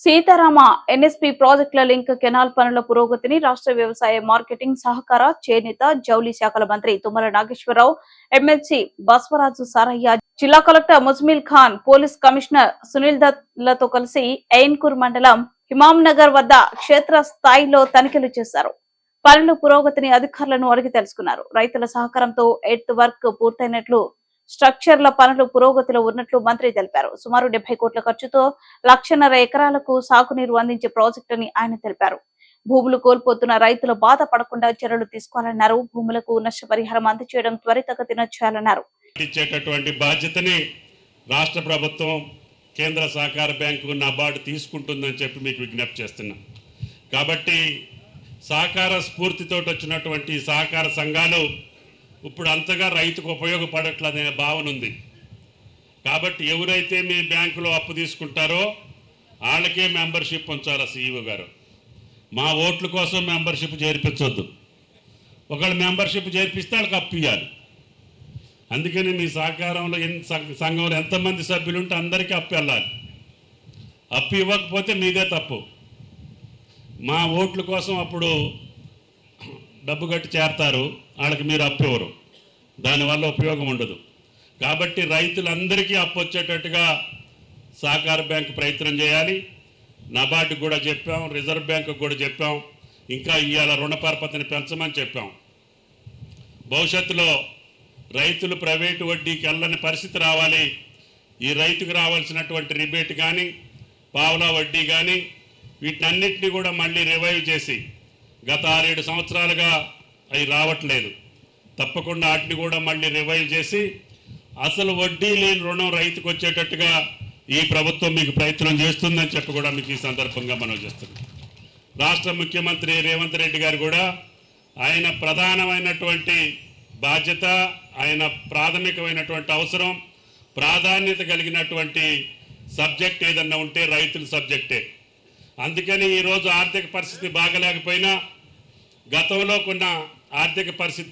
Sitarama NSP ప్రాజెక్టుల link canal పనుల పురోగతిని రాష్ట్ర వ్యవసాయ మార్కెటింగ్ సహకార చేనేత జౌలి శాఖల మంత్రి తుమ్మల నాగేశ్వరరావు ఎమ్మెల్సీ బస్వరాజు సారయ్య జిల్లా collector Muzammil Khan police commissioner Sunil దత్లతో కలిసి ఎయిన్కూర్ మండలం హిమాం నగర్ వద్ద క్షేత్ర స్థాయిలో తనిఖీలు చేశారు. పనుల పురోగతిని అధికారులను అడిగి తెలుసుకున్నారు. రైతుల సహకారంతో ఎయిత్ వర్క్ పూర్తయినట్లు స్ట్రక్చర్ల పనులు పురోగతిలో ఉన్నట్లు మంత్రి తెలిపారు. సుమారు డెబ్బై కోట్ల ఖర్చుతో లక్షన్నర ఎకరాలకు సాగునీరు అందించే ప్రాజెక్టు అని ఆయన తెలిపారు. భూములు కోల్పోతున్న రైతులు బాధ పడకుండా చర్యలు తీసుకోవాలన్నారు. భూములకు నష్టపరిహారం అందచేయడం త్వరితగతిన చేయాలన్నారు. ఇచ్చేటటువంటి బాధ్యతని రాష్ట్ర ప్రభుత్వం కేంద్ర సహకార బ్యాంకు నబార్డు తీసుకుంటుందని చెప్పి మీకు విజ్ఞప్తి చేస్తున్నా. కాబట్టి సహకార స్ఫూర్తితో వచ్చినటువంటి సహకార సంఘాలు ఇప్పుడు అంతగా రైతుకు ఉపయోగపడట్లనే భావన ఉంది. కాబట్టి ఎవరైతే మీ బ్యాంకులో అప్పు తీసుకుంటారో వాళ్ళకే మెంబర్షిప్ ఉంచాలి సీఈఓ గారు. మా ఓట్ల కోసం మెంబర్షిప్ చేర్పించొద్దు. ఒకళ్ళు మెంబర్షిప్ చేర్పిస్తే వాళ్ళకి అప్పు ఇవ్వాలి అందుకని మీ సహకారంలో ఎన్ని సంఘ- సంఘంలో ఎంతమంది సభ్యులు ఉంటే అందరికీ అప్పు వెళ్ళాలి. అప్పు ఇవ్వకపోతే మీదే తప్పు. మా ఓట్ల కోసం అప్పుడు డబ్బు కట్టి చేరతారు వాళ్ళకి మీరు అప్పు ఇవ్వరు. దానివల్ల ఉపయోగం ఉండదు. కాబట్టి రైతులందరికీ అప్పు వచ్చేటట్టుగా సహకార బ్యాంకు ప్రయత్నం చేయాలి. నబార్డు కూడా చెప్పాం రిజర్వ్ బ్యాంకు కూడా చెప్పాం ఇంకా ఇవాళ రుణ పరపతిని పెంచమని చెప్పాం. భవిష్యత్తులో రైతులు ప్రైవేటు వడ్డీకి వెళ్ళని పరిస్థితి రావాలి. ఈ రైతుకు రావాల్సినటువంటి రిబేట్ కానీ పావులా వడ్డీ కానీ వీటన్నిటిని కూడా మళ్ళీ రివైవ్ చేసి గత ఆరేడు సంవత్సరాలుగా అవి రావట్లేదు. తప్పకుండా వాటిని కూడా మళ్ళీ రివైవ్ చేసి అసలు వడ్డీ లేని రుణం రైతుకు వచ్చేటట్టుగా ఈ ప్రభుత్వం మీకు ప్రయత్నం చేస్తుందని చెప్పి కూడా మీకు ఈ సందర్భంగా మనం చేస్తున్నాం. రాష్ట్ర ముఖ్యమంత్రి రేవంత్ రెడ్డి గారు కూడా ఆయన ప్రధానమైనటువంటి బాధ్యత ఆయన ప్రాథమికమైనటువంటి అవసరం ప్రాధాన్యత కలిగినటువంటి సబ్జెక్ట్ ఏదన్నా ఉంటే రైతుల సబ్జెక్టే. అందుకని ఈరోజు ఆర్థిక పరిస్థితి బాగలేకపోయినా గతంలో కొన్న ఆర్థిక పరిస్థితి